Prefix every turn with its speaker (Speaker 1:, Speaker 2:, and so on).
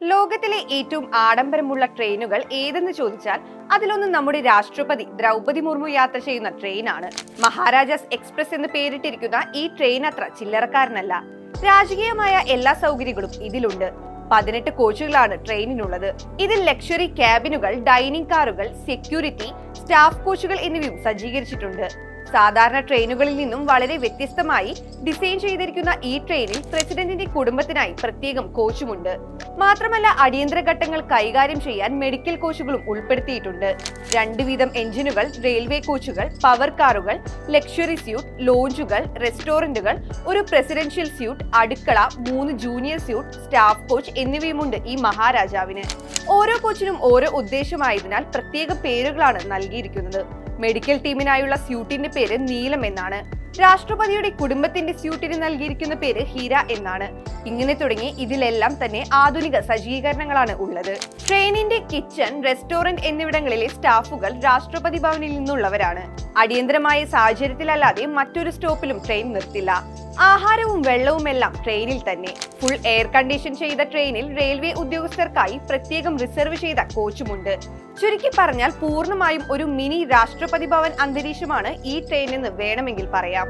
Speaker 1: ലോകത്തിലെ ഏറ്റവും ആഡംബരമുള്ള ട്രെയിനുകൾ ഏതെന്ന് ചോദിച്ചാൽ അതിലൊന്ന് നമ്മുടെ രാഷ്ട്രപതി ദ്രൗപതി മുർമു യാത്ര ചെയ്യുന്ന ട്രെയിനാണ്. മഹാരാജാസ് എക്സ്പ്രസ് എന്ന് പേരിട്ടിരിക്കുന്ന ഈ ട്രെയിൻ അത്ര ചില്ലറക്കാരനല്ല. രാജകീയമായ എല്ലാ സൗകര്യങ്ങളും ഇതിലുണ്ട്. പതിനെട്ട് കോച്ചുകളാണ് ട്രെയിനിനുള്ളത്. ഇതിൽ ലക്ഷറി ക്യാബിനുകൾ ഡൈനിങ് കാറുകൾ സെക്യൂരിറ്റി സ്റ്റാഫ് കോച്ചുകൾ എന്നിവയും സജ്ജീകരിച്ചിട്ടുണ്ട്. സാധാരണ ട്രെയിനുകളിൽ നിന്നും വളരെ വ്യത്യസ്തമായി ഡിസൈൻ ചെയ്തിരിക്കുന്ന ഈ ട്രെയിനിൽ പ്രസിഡന്റിന്റെ കുടുംബത്തിനായി പ്രത്യേകം കോച്ചുമുണ്ട്. മാത്രമല്ല അടിയന്തര ഘട്ടങ്ങൾ കൈകാര്യം ചെയ്യാൻ മെഡിക്കൽ കോച്ചുകളും ഉൾപ്പെടുത്തിയിട്ടുണ്ട്. രണ്ട് വീതം എഞ്ചിനുകൾ റെയിൽവേ കോച്ചുകൾ പവർ കാറുകൾ ലക്ഷറി സ്യൂട്ട് ലോഞ്ചുകൾ റെസ്റ്റോറന്റുകൾ ഒരു പ്രസിഡൻഷ്യൽ സ്യൂട്ട് അടുക്കള മൂന്ന് ജൂനിയർ സ്യൂട്ട് സ്റ്റാഫ് കോച്ച് എന്നിവയുമുണ്ട് ഈ മഹാരാജാവിന്. ഓരോ കോച്ചിനും ഓരോ ഉദ്ദേശമായതിനാൽ പ്രത്യേക പേരുകളാണ് നൽകിയിരിക്കുന്നത്. മെഡിക്കൽ ടീമിനായുള്ള സ്യൂട്ടിന്റെ പേര് നീലം എന്നാണ്. രാഷ്ട്രപതിയുടെ കുടുംബത്തിന്റെ സ്യൂട്ടിന് നൽകിയിരിക്കുന്ന പേര് ഹീര എന്നാണ്. ഇങ്ങനെ തുടങ്ങി ഇതിലെല്ലാം തന്നെ ആധുനിക സജ്ജീകരണങ്ങളാണ് ഉള്ളത്. ട്രെയിനിന്റെ കിച്ചൺ റെസ്റ്റോറന്റ് എന്നിവിടങ്ങളിലെ സ്റ്റാഫുകൾ രാഷ്ട്രപതി ഭവനിൽ നിന്നുള്ളവരാണ്. അടിയന്തരമായ സാഹചര്യത്തിലല്ലാതെ മറ്റൊരു സ്റ്റോപ്പിലും ട്രെയിൻ നിർത്തില്ല. ആഹാരവും വെള്ളവും എല്ലാം ട്രെയിനിൽ തന്നെ. ഫുൾ എയർ കണ്ടീഷൻ ചെയ്ത ട്രെയിനിൽ റെയിൽവേ ഉദ്യോഗസ്ഥർക്കായി പ്രത്യേകം റിസർവ് ചെയ്ത കോച്ചുമുണ്ട്. ചുരുക്കി പറഞ്ഞാൽ പൂർണമായും ഒരു മിനി രാഷ്ട്രപതി ഭവൻ അന്തരീക്ഷമാണ് ഈ ട്രെയിനിൽ നിന്ന് വേണമെങ്കിൽ പറയാം.